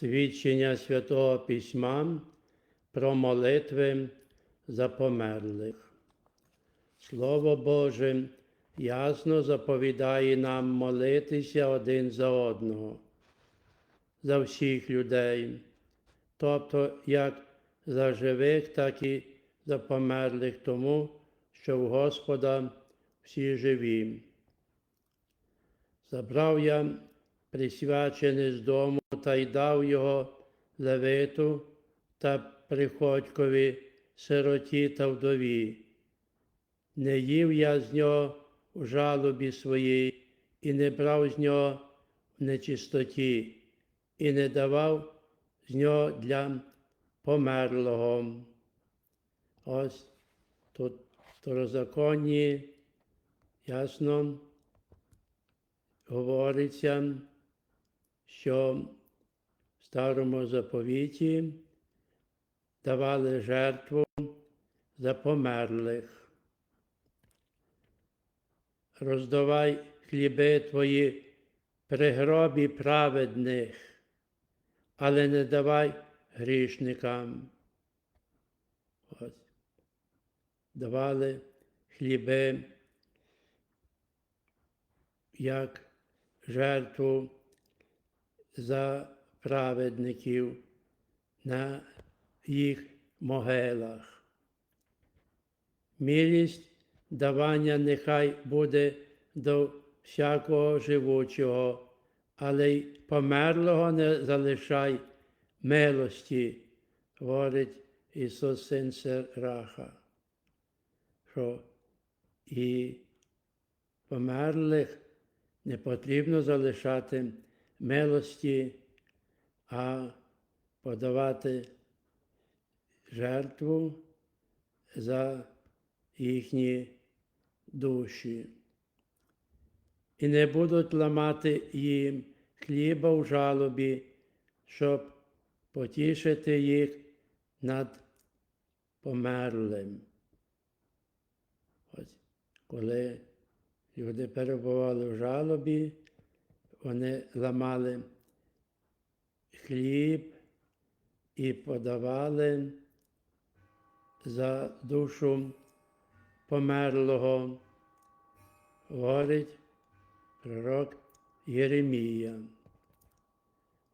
свідчення Святого Письма про молитви за померлих. Слово Боже ясно заповідає нам молитися один за одного, за всіх людей, тобто як за живих, так і за померлих, тому що в Господа всі живі. Забрав я присвячений з дому та й дав його левиту та приходькові, сироті та вдові. Не їв я з нього в жалобі своїй, і не брав з нього в нечистоті, і не давав з нього для померлого. Ось тут второзаконні ясно говориться, що в старому заповіті давали жертву за померлих. Роздавай хліби твої при гробі праведних, але не давай грішникам. Ось. Давали хліби як жертву за праведників на їх могилах. Милість давання нехай буде до всякого живучого, але й померлого не залишай милості, говорить Ісус Син Раха, що і померлих не потрібно залишати милості, а подавати жертву за їхні душі. І не будуть ламати їм хліба в жалобі, щоб потішити їх над померлим. Ось коли люди перебували в жалобі, вони ламали хліб і подавали за душу померлого, говорить пророк Єремія.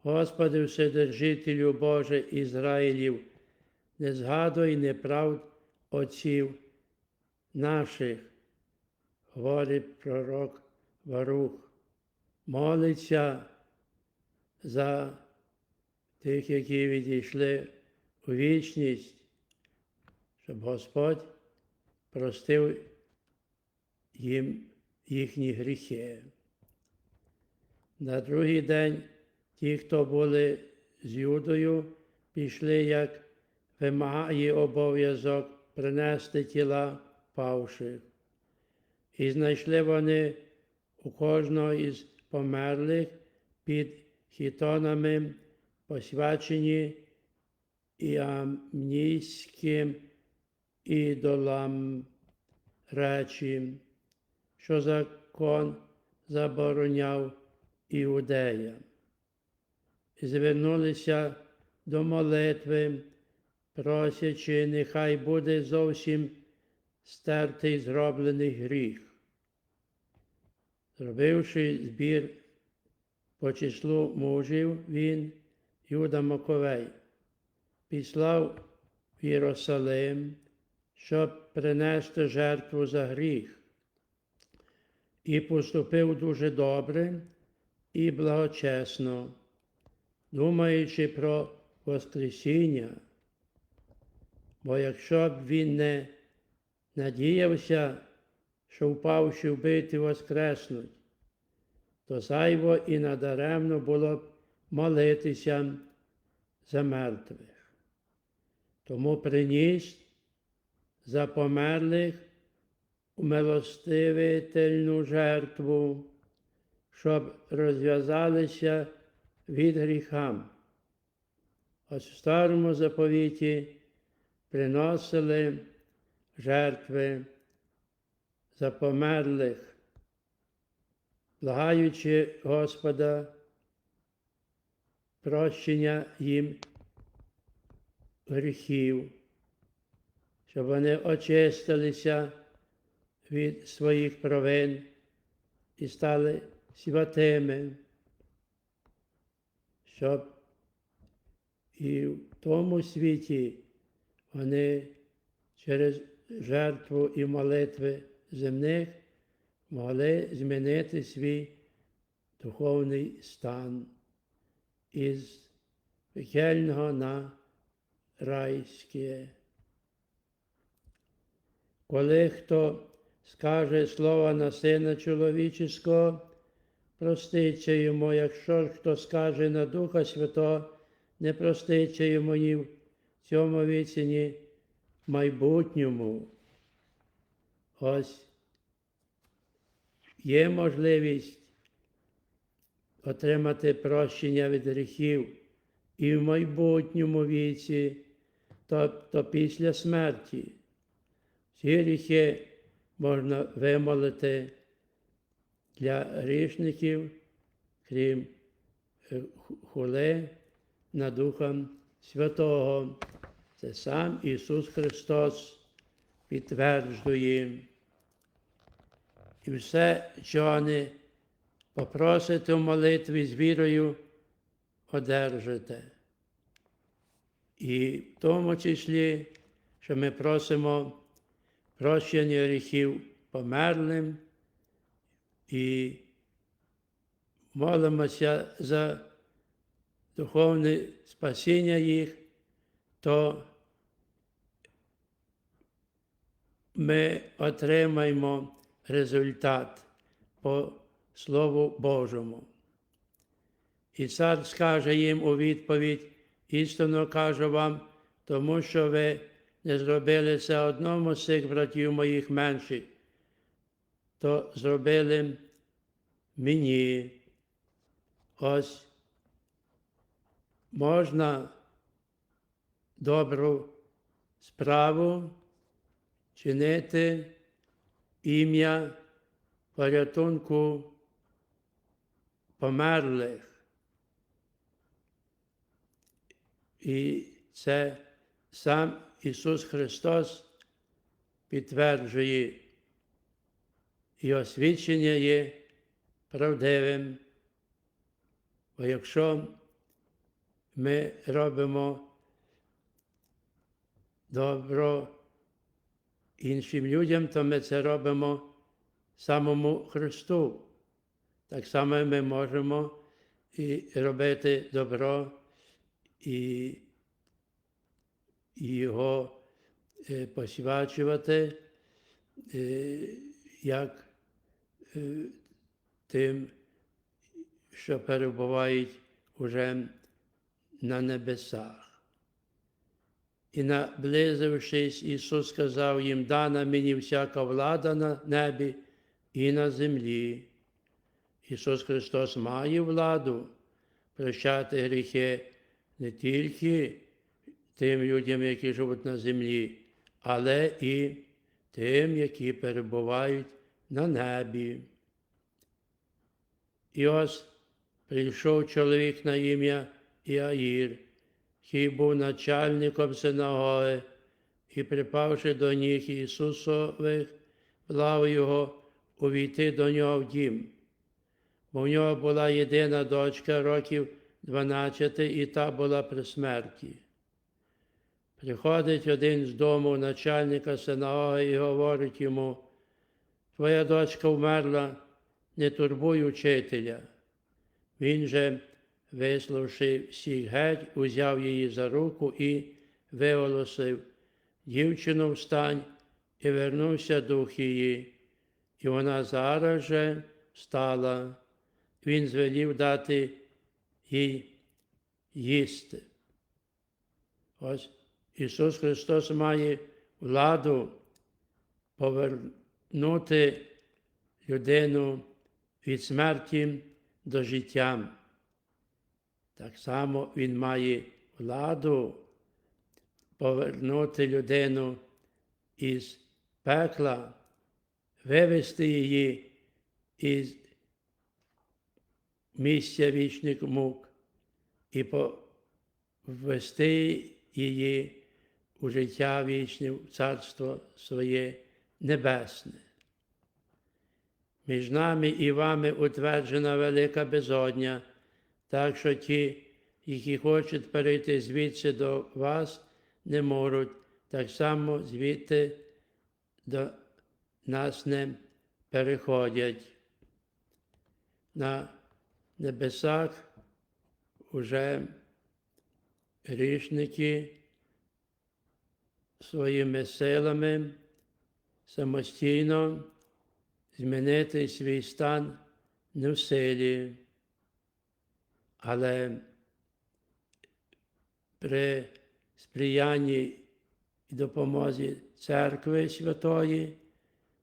Господи, Вседержителю Боже Ізраїлів, не згадуй неправд отців наших, говорить пророк Варух, молиться за тих, які відійшли у вічність, щоб Господь простив їм їхні гріхи. На другий день ті, хто були з Юдою, пішли, як вимагає обов'язок принести тіла павших. І знайшли вони у кожного із померлих під хітонами посвячені іамнійським ідолам речі, що закон забороняв іудеям. Звернулися до молитви, просячи, нехай буде зовсім стертий зроблений гріх. Зробивши збір по числу мужів, він, Юда Маковей, післав в Єрусалим, щоб принести жертву за гріх, і поступив дуже добре і благочесно, думаючи про Воскресіння. Бо якщо б він не надіявся, що впавши вбити воскреснуть, то зайво і надаремно було б молитися за мертвих. Тому приніс за померлих умилостивительну жертву, щоб розв'язалися від гріха. Ось в старому заповіті приносили жертви за померлих, благаючи Господа прощення їм гріхів, щоб вони очистилися від своїх провин і стали святими, щоб і в тому світі вони через жертву і молитви земних могли змінити свій духовний стан із пекельного на райське. Коли хто скаже слово на Сина Чоловічого, проститься йому, якщо хто скаже на Духа Святого, не проститься йому ні в цьому віці, ні в майбутньому. Ось є можливість отримати прощення від гріхів і в майбутньому віці, тобто після смерті. Ці гріхи можна вимолити для грішників, крім е, хули над Духом Святого. Це сам Ісус Христос підтверджує. І все, що не попросите в молитві з вірою, одержите. І в тому числі, що ми просимо прощення гріхів померлим і молимося за духовне спасіння їх, то ми отримаємо результат по Слову Божому. І цар скаже їм у відповідь, істинно кажу вам, тому що ви не зробили це одному з цих братів моїх менших, то зробили мені. Ось можна добру справу чинити ім'я порятунку померлих. І це сам Ісус Христос підтверджує, Його свідчення є правдивим. Бо якщо ми робимо добро іншим людям, то ми це робимо самому Христу. Так само ми можемо і робити добро і його е, посвячувати, е, як е, тим, що перебувають уже на небесах. І наблизившись, Ісус сказав їм, дана мені всяка влада на небі і на землі. Ісус Христос має владу прощати гріхи не тільки тим людям, які живуть на землі, але і тим, які перебувають на небі. І ось прийшов чоловік на ім'я Іаїр, який був начальником синагоги, і, припавши до ніг Ісусових, плав його увійти до нього в дім. Бо в нього була єдина дочка років 12, і та була при смерті. Приходить один з дому начальника синагоги і говорить йому, твоя дочка вмерла, не турбуй учителя. Він же, висловши всіх геть, узяв її за руку і виголосив, дівчину встань, і вернувся дух її, і вона зараз же встала. Він звелів дати їй їсти. Ось Ісус Христос має владу повернути людину від смерті до життя. Так само Він має владу повернути людину із пекла, вивести її із місця вічних мук і повести її у життя вічне, в царство своє небесне. Між нами і вами утверджена велика безодня, так що ті, які хочуть перейти звідси до вас, не можуть, так само звідти до нас не переходять. На небесах уже грішники своїми силами самостійно змінити свій стан не в силі, але при сприянні і допомозі Церкви Святої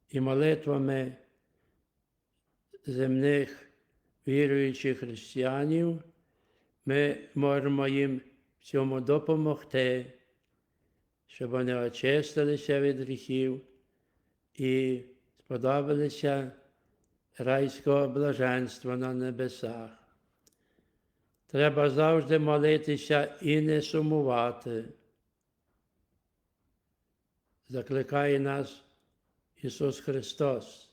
і молитвами земних віруючих християнів, ми можемо їм в цьому допомогти, щоб вони очистилися від гріхів і сподобалися райського блаженства на небесах. Треба завжди молитися і не сумувати. Закликає нас Ісус Христос.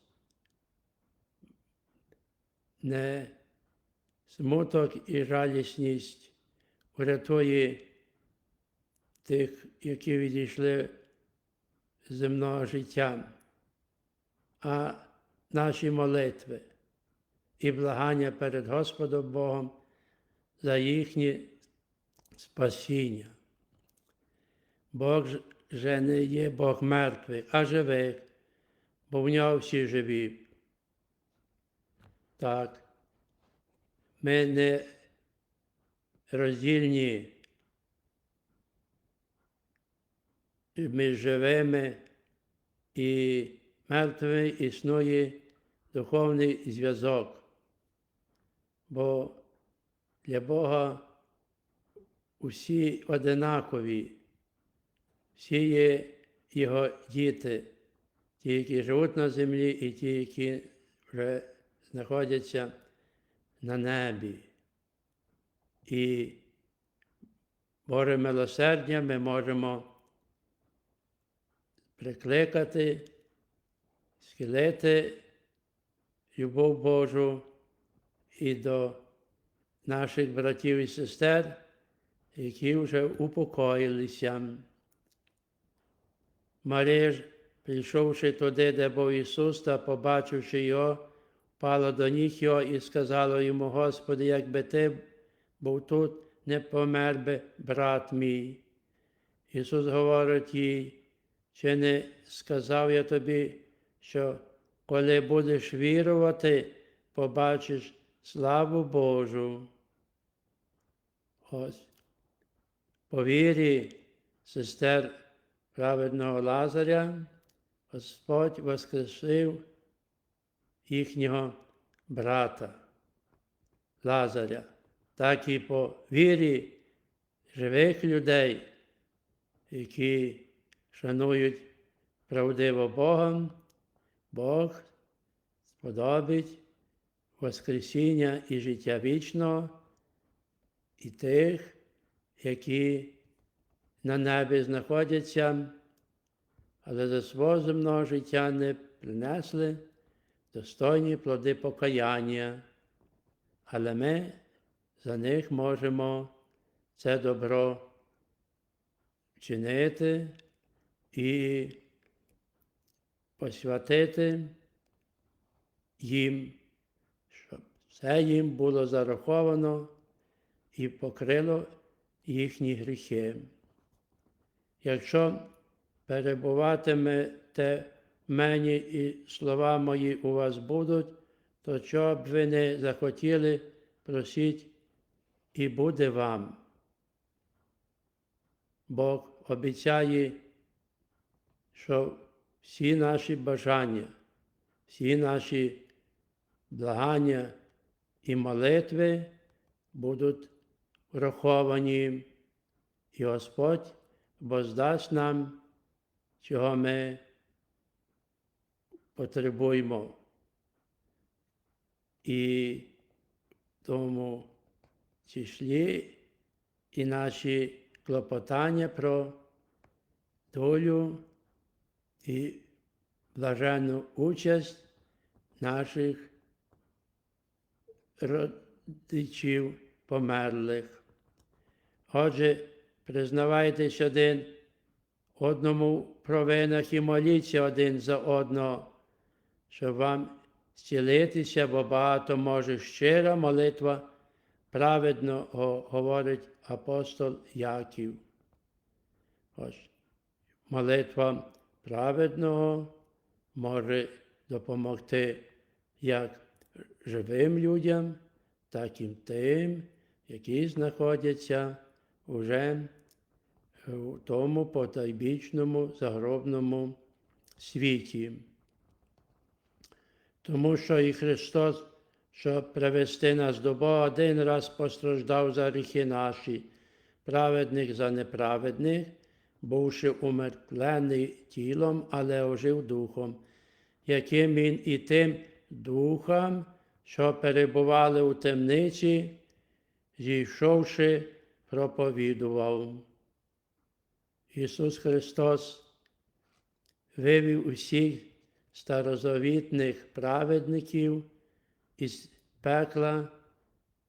Не смуток і жалісність врятує тих, які відійшли земного життя, а наші молитви і благання перед Господом Богом за їхнє спасіння. Бог же не є Бог мертвих, а живих, бо в нього всі живі. Так, ми не роздільні між живими і мертвими існує духовний зв'язок, бо для Бога усі одинакові, всі є Його діти, ті, які живуть на землі, і ті, які вже знаходяться на небі. І Боже милосердя ми можемо прикликати, схилити любов Божу і до наших братів і сестер, які вже упокоїлися. Марія прийшовши туди, де був Ісус, та побачивши його, впала до ніг його і сказала йому, Господи, якби ти був тут, не помер би брат мій. Ісус говорить їй, чи не сказав я тобі, що коли будеш вірувати, побачиш славу Божу. Ось. По вірі сестер праведного Лазаря Господь воскресив їхнього брата Лазаря, так і по вірі живих людей, які шанують правдиво Богом, Бог сподобить Воскресіння і життя вічного і тих, які на небі знаходяться, але за свого земного життя не принесли достойні плоди покаяння, але ми за них можемо це добро вчинити і посвятити їм, щоб все їм було зараховано і покрило їхні гріхи. Якщо перебуватимете в мені і слова мої у вас будуть, то чого б ви не захотіли, просіть, і буде вам. Бог обіцяє, що всі наші бажання, всі наші благання і молитви будуть враховані, і Господь воздасть нам, чого ми потребуємо. І тому числі і наші клопотання про долю і блаженну участь наших родичів померлих. Отже, признавайтесь один одному в провинах і моліться один за одного, щоб вам зцілитися, бо багато може щира молитва праведно говорить апостол Яків. Ось молитва праведного може допомогти як живим людям, так і тим, які знаходяться уже у тому потайбічному загробному світі. Тому що і Христос, щоб привести нас до Бога, один раз постраждав за гріхи наші, праведних за неправедних, бувши умертвлений тілом, але ожив духом, яким він і тим духам, що перебували у темниці, зійшовши, проповідував. Ісус Христос вивів усіх старозавітних праведників із пекла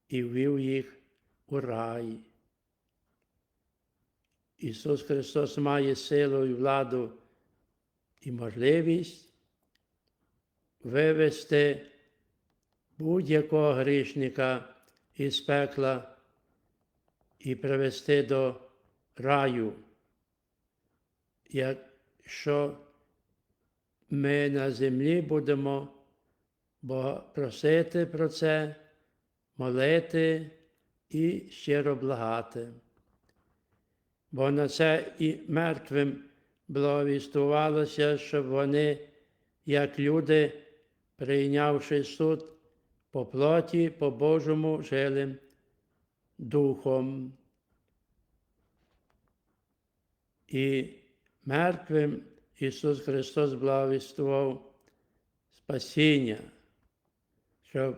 і ввів їх у рай. Ісус Христос має силу і владу і можливість вивести будь-якого грішника із пекла і привести до раю. Якщо ми на землі будемо просити про це, молити і щиро благати. Бо на це і мертвим благовістувалося, щоб вони, як люди, прийнявши суд по плоті, по Божому, жили духом. І мертвим Ісус Христос благовістував спасіння, щоб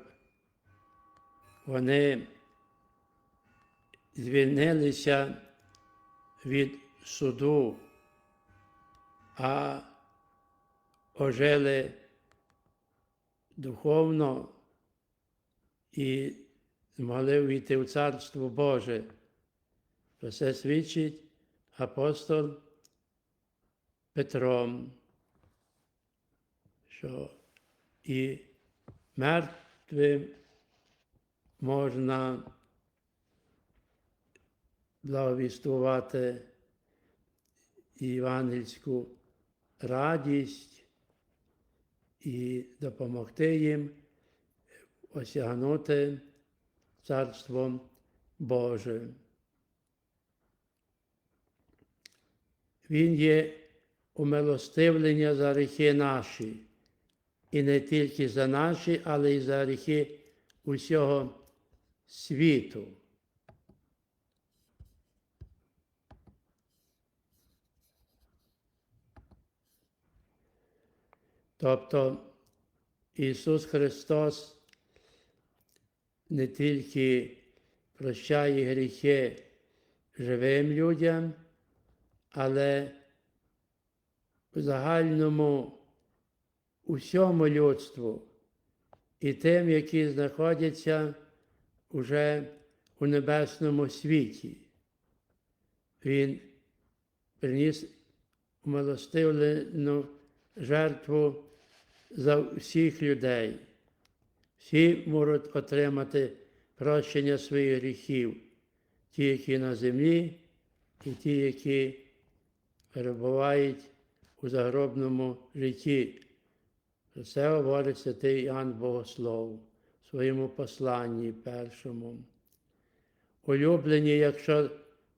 вони звільнилися від суду, а ожили духовно і змогли війти в Царство Боже. Про це свідчить апостол Петром, що і мертвим можна благовістувати євангельську радість і допомогти їм осягнути Царство Боже. Він є умилостивлення за гріхи наші, і не тільки за наші, але й за гріхи усього світу. Тобто Ісус Христос не тільки прощає гріхи живим людям, але в загальному усьому людству і тим, які знаходяться уже у небесному світі. Він приніс умилостивлену жертву за всіх людей. Всі можуть отримати прощення своїх гріхів, ті, які на землі, і ті, які перебувають у загробному житті. Про це говорить святий Іоанн Богослов в своєму посланні першому. Улюблені, якщо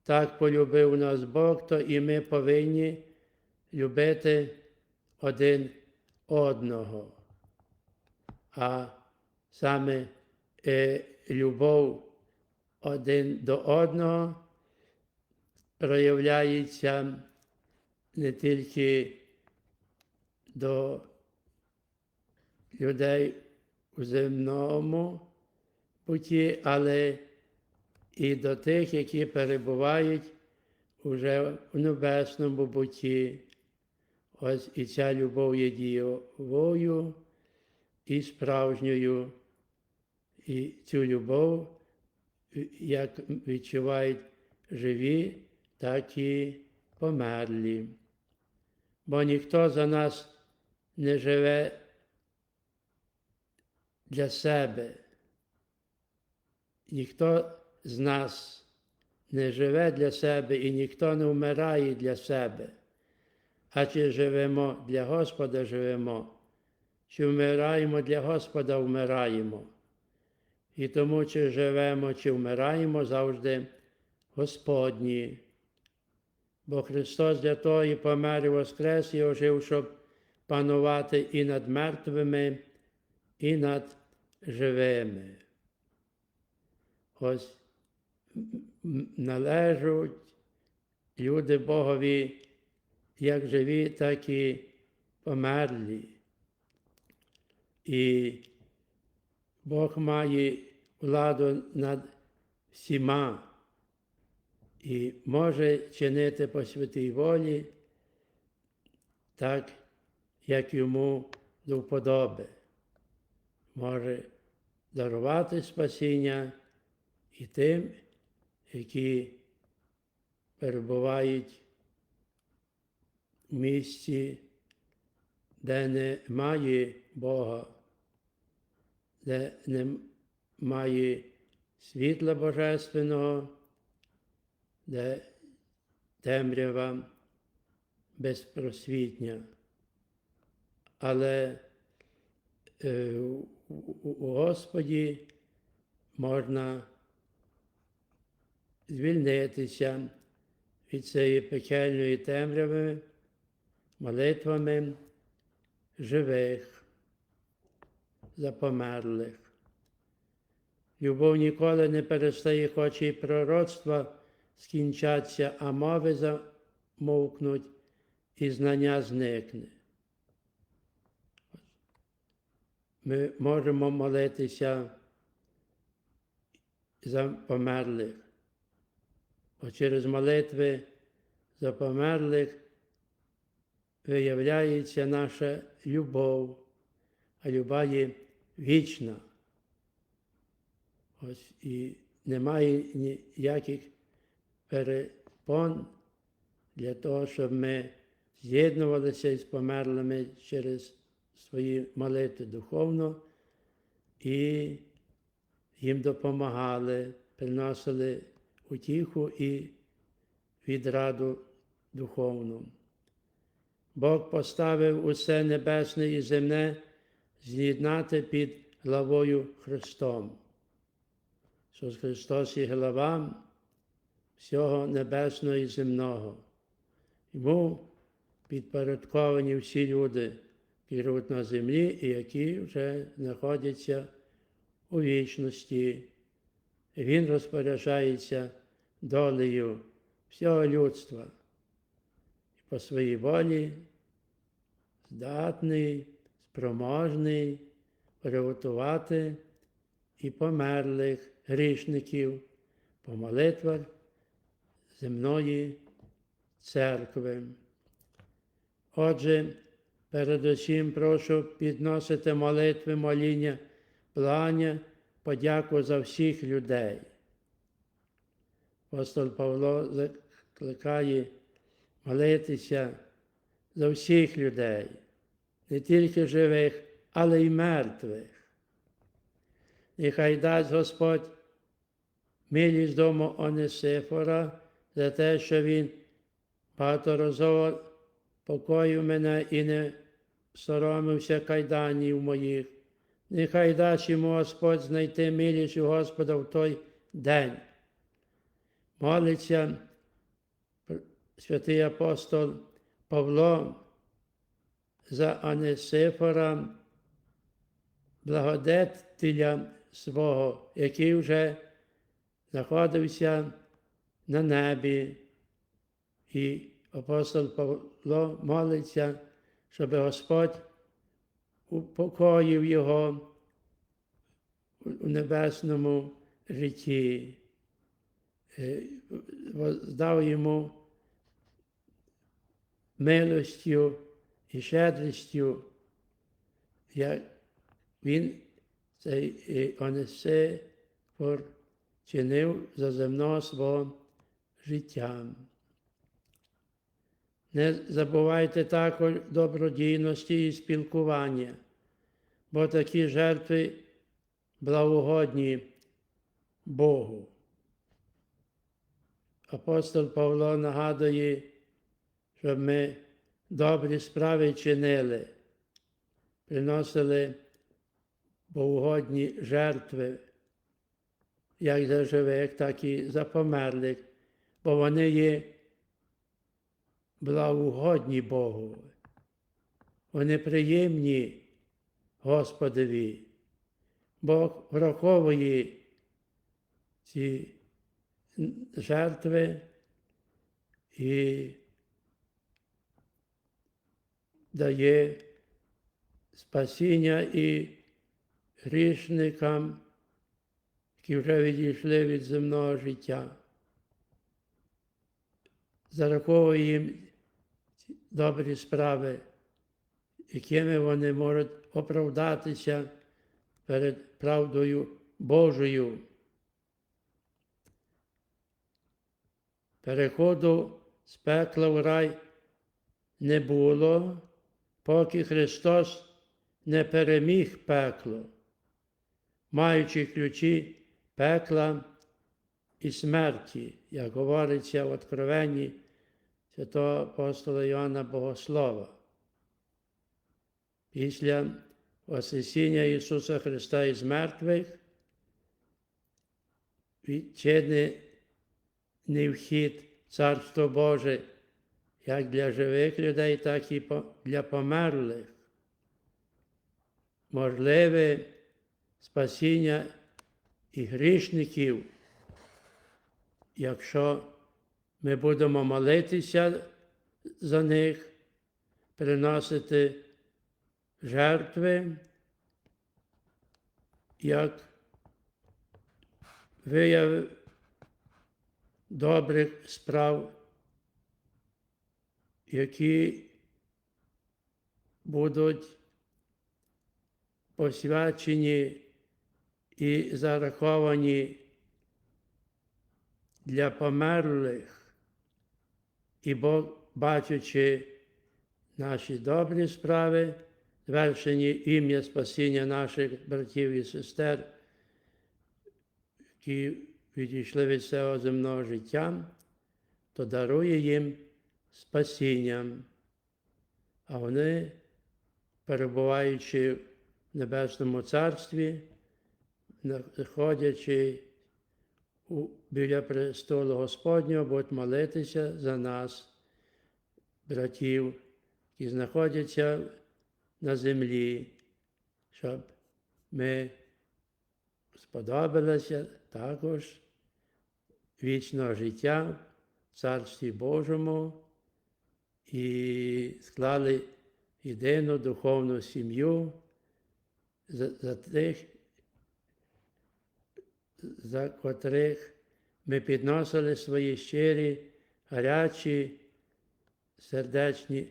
так полюбив нас Бог, то і ми повинні любити один одного. А саме е, любов один до одного проявляється не тільки до людей у земному путі, але і до тих, які перебувають уже в небесному буті. Ось і ця любов є дієвою і справжньою. І цю любов, як відчувають живі, так і померлі. Бо ніхто за нас не живе для себе. Ніхто з нас не живе для себе і ніхто не вмирає для себе. А чи живемо для Господа живемо, чи вмираємо для Господа вмираємо. І тому, чи живемо, чи вмираємо завжди Господні. Бо Христос для того і помер і воскрес і ожив, щоб панувати і над мертвими, і над живими. Ось належать люди Богові як живі, так і померлі. І Бог має владу над всіма і може чинити по святій волі, так, як йому до вподоби. Може дарувати спасіння і тим, які перебувають в місці, де немає Бога, де немає світла Божественного, де темрява безпросвітня. Але е, у Господі можна звільнитися від цієї пекельної темряви молитвами живих, запомерлих. Любов ніколи не перестає, хоч і пророцтва скінчаться, а мови замовкнуть, і знання зникне. Ми можемо молитися за померлих, бо через молитви за померлих виявляється наша любов, а люба є вічна. Ось і немає ніяких перепон для того, щоб ми з'єднувалися із померлими через свої молитви духовно і їм допомагали, приносили утіху і відраду духовну. Бог поставив усе небесне і земне з'єднати під главою Христом. Ісус Христос є глава всього небесного і земного. Йому підпорядковані всі люди, які живуть на землі і які вже знаходяться у вічності. Він розпоряджається долею всього людства і по своїй волі здатний, спроможний приготувати і померлих грішників по молитвах земної церкви. Отже, передусім прошу підносити молитви, моління, плання, подяку за всіх людей. Апостол Павло закликає молитися за всіх людей, не тільки живих, але й мертвих. Нехай дасть Господь милість дому Онесифора за те, що він багаторазово покоїв мене і не соромився кайданів моїх. Нехай дасть йому Господь знайти милість у Господа в той день. Молиться святий апостол Павло за Анесифора, благодетеля свого, який вже знаходився на небі, і апостол Павло молиться, щоб Господь упокоїв його у небесному житті. е, дав йому милостю і щедрістю, як він цей е, Онесифор чинив за земного свого життя. Не забувайте також добродійності і спілкування, бо такі жертви благогодні Богу. Апостол Павло нагадує, щоб ми добрі справи чинили, приносили богогодні жертви, як за живих, так і за померлих, бо вони є благогодні Богу. Вони приємні Господові. Бог враховує ці жертви і дає спасіння і грішникам, які вже відійшли від земного життя. Зараховує їм добрі справи, якими вони можуть оправдатися перед правдою Божою. Переходу з пекла в рай не було, поки Христос не переміг пекло, маючи ключі пекла і смерті, як говориться в Откровенні святого апостола Йоанна Богослова. Після Воскресіння Ісуса Христа із мертвих відчинений вхід Царство Боже як для живих людей, так і для померлих. Можливе спасіння і грішників, якщо ми будемо молитися за них, приносити жертви, як вияв добрих справ, які будуть посвячені і зараховані для померлих, і Бог, бачачи наші добрі справи, звершені ім'я спасіння наших братів і сестер, які відійшли від цього земного життя, то дарує їм спасіння, а вони, перебуваючи в Небесному Царстві, знаходячи біля престолу Господнього, будуть молитися за нас, братів, які знаходяться на землі, щоб ми сподобалися також вічного життя в Царстві Божому і склали єдину духовну сім'ю за, за тих, за котрих ми підносили свої щирі, гарячі, сердечні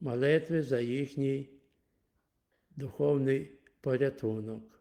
молитви за їхній духовний порятунок.